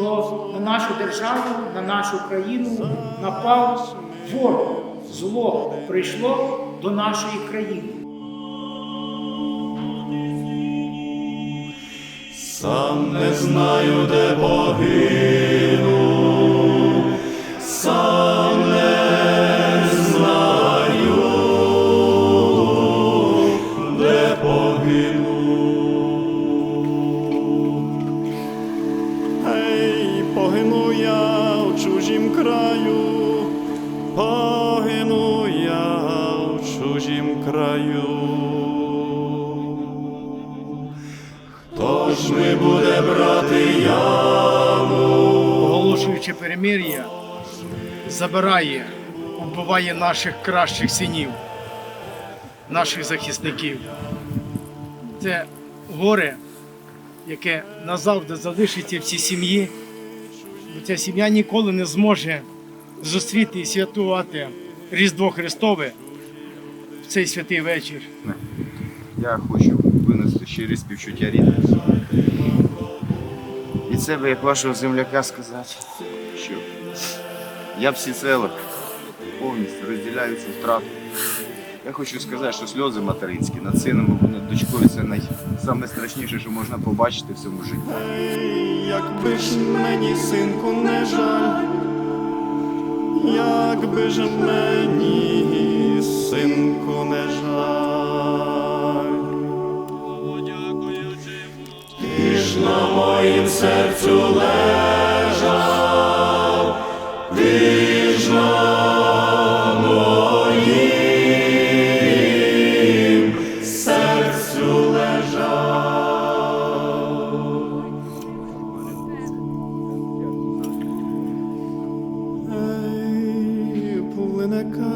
що на нашу державу, на нашу країну напав ворог. Зло прийшло до нашої країни. Сам не знаю, де погину, сам не знаю, де погину. Краю, погину я в чужім краю. Хто ж ми буде брати яму? оголошуючи перемир'я, забирає, вбиває наших кращих синів, наших захисників. Це горе, яке назавжди залишиться в цій сім'ї, бо ця сім'я ніколи не зможе зустріти і святкувати Різдво Христове в цей святий вечір. Я хочу винести щирі співчуття рідним. Від себе, як вашого земляка, сказати, що я всіцело повністю розділяю цю втрату. Я хочу сказати, що сльози материнські над сином або над дочкою це най... саме страшніше, що можна побачити в цьому житті. Якби ж мені, синку, не жаль, якби ж мені, синку, не жаль. Ти ж на моїм серцю лежав,